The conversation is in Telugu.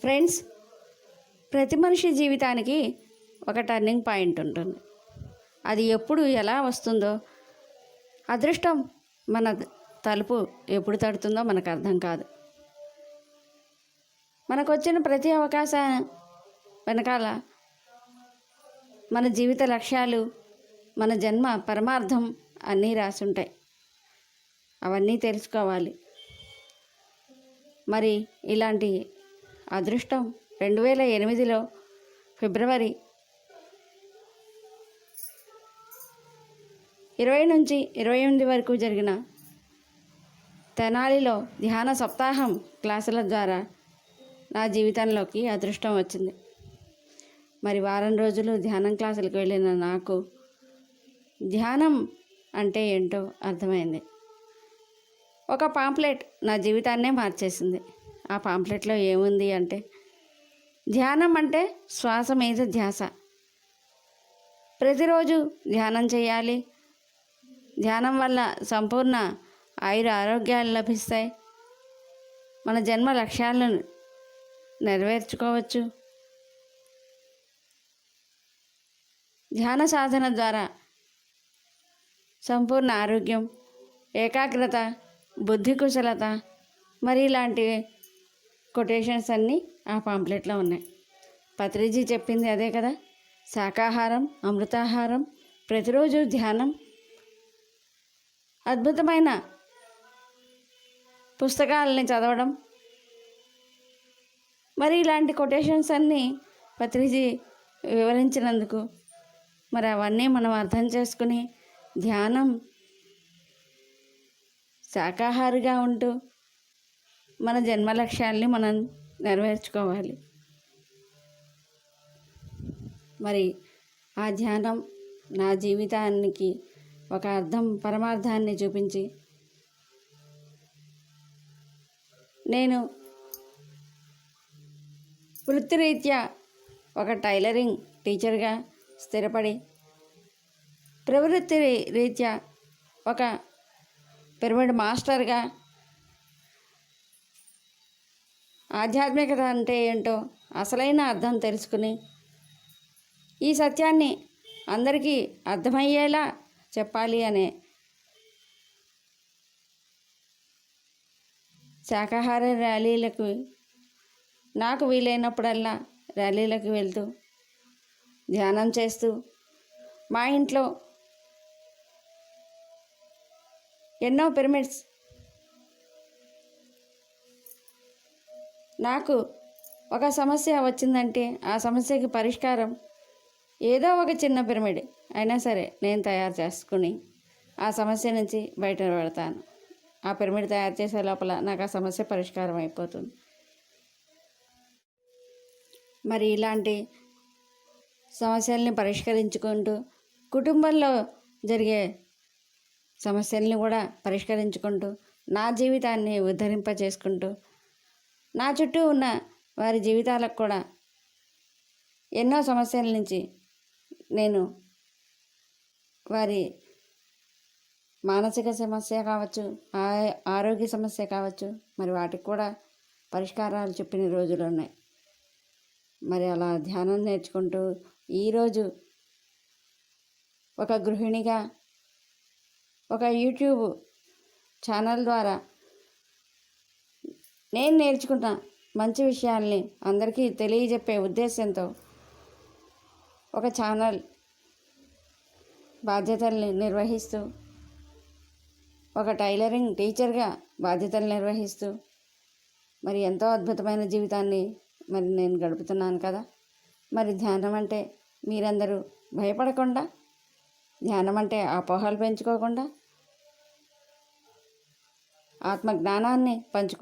ఫ్రెండ్స్ ప్రతి మనిషి జీవితానికి ఒక టర్నింగ్ పాయింట్ ఉంటుంది. అది ఎప్పుడు ఎలా వస్తుందో అదృష్టం మన తలుపు ఎప్పుడు తడుతుందో మనకు అర్థం కాదు. మనకు వచ్చిన ప్రతి అవకాశం వెనకాల మన జీవిత లక్ష్యాలు మన జన్మ పరమార్థం అన్నీ రాసి ఉంటాయి అవన్నీ తెలుసుకోవాలి. మరి ఇలాంటి అదృష్టం రెండు వేల ఎనిమిదిలో ఫిబ్రవరి ఇరవై నుంచి ఇరవై ఎనిమిది వరకు జరిగిన తెనాలిలో ధ్యాన సప్తాహం క్లాసుల ద్వారా నా జీవితంలోకి అదృష్టం వచ్చింది. మరి వారం రోజులు ధ్యానం క్లాసులకు వెళ్ళిన నాకు ధ్యానం అంటే ఏంటో అర్థమైంది. ఒక పాంప్లెట్ నా జీవితాన్నే మార్చేసింది. ఆ పాంప్లెట్లో ఏముంది అంటే ధ్యానం అంటే శ్వాస మీద ధ్యాస. ప్రతిరోజు ధ్యానం చేయాలి. ధ్యానం వల్ల సంపూర్ణ ఆయుర ఆరోగ్యాలు లభిస్తాయి. మన జన్మ లక్ష్యాలను నెరవేర్చుకోవచ్చు. ధ్యాన సాధన ద్వారా సంపూర్ణ ఆరోగ్యం ఏకాగ్రత బుద్ధి కుశలత మరి ఇలాంటివి కొటేషన్స్ అన్నీ ఆ పాంప్లెట్లో ఉన్నాయి. పత్రిజీ చెప్పింది అదే కదా. శాకాహారం అమృతాహారం ప్రతిరోజు ధ్యానం అద్భుతమైన పుస్తకాలని చదవడం. మరి ఇలాంటి కొటేషన్స్ అన్నీ పత్రిజీ వివరించినందుకు మరి అవన్నీ మనం అర్థం చేసుకుని ధ్యానం శాకాహారిగా ఉంటూ మన జన్మ లక్ష్యాల్ని మనం నెరవేర్చుకోవాలి. మరి ఆ ధ్యానం నా జీవితానికి ఒక అర్థం పరమార్థాన్ని చూపించి నేను వృత్తిరీత్యా ఒక టైలరింగ్ టీచర్గా స్థిరపడి ప్రవృత్తి రీత్యా ఒక పిరమిడ్ మాస్టర్గా ఆధ్యాత్మికత అంటే ఏంటో అసలైన అర్థం తెలుసుకుని ఈ సత్యాన్ని అందరికీ అర్థమయ్యేలా చెప్పాలి అనే శాకాహార ర్యాలీలకు నాకు వీలైనప్పుడల్లా ర్యాలీలకు వెళ్తూ ధ్యానం చేస్తూ మా ఇంట్లో ఎన్నో పిరమిడ్స్ నాకు ఒక సమస్య వచ్చిందంటే ఆ సమస్యకి పరిష్కారం ఏదో ఒక చిన్న పిరమిడ్ అయినా సరే నేను తయారు చేసుకుని ఆ సమస్య నుంచి బయట పెడతాను ఆ పిరమిడ్ తయారు చేసే లోపల నాకు ఆ సమస్య పరిష్కారం అయిపోతుంది. మరి ఇలాంటి సమస్యల్ని పరిష్కరించుకుంటూ కుటుంబంలో జరిగే సమస్యల్ని కూడా పరిష్కరించుకుంటూ నా జీవితాన్ని ఉద్ధరింప చేసుకుంటూ నా చుట్టూ ఉన్న వారి జీవితాలకు కూడా ఎన్నో సమస్యల నుంచి నేను వారి మానసిక సమస్య కావచ్చు ఆ- ఆరోగ్య సమస్య కావచ్చు మరి వాటికి కూడా పరిష్కారాలు చెప్పిన రోజులు ఉన్నాయి. మరి అలా ధ్యానం నేర్చుకుంటూ ఈరోజు ఒక గృహిణిగా ఒక యూట్యూబ్ ఛానల్ ద్వారా నేను నేర్చుకున్న మంచి విషయాల్ని అందరికీ తెలియజెప్పే ఉద్దేశంతో ఒక ఛానల్ బాధ్యతల్ని నిర్వహిస్తూ ఒక టైలరింగ్ టీచర్గా బాధ్యతలు నిర్వహిస్తూ మరి ఎంతో అద్భుతమైన జీవితాన్ని మరి నేను గడుపుతున్నాను కదా. మరి ధ్యానం అంటే మీరందరూ భయపడకుండా ధ్యానం అంటే అపోహలు పెంచుకోకుండా ఆత్మ జ్ఞానాన్ని పంచుకో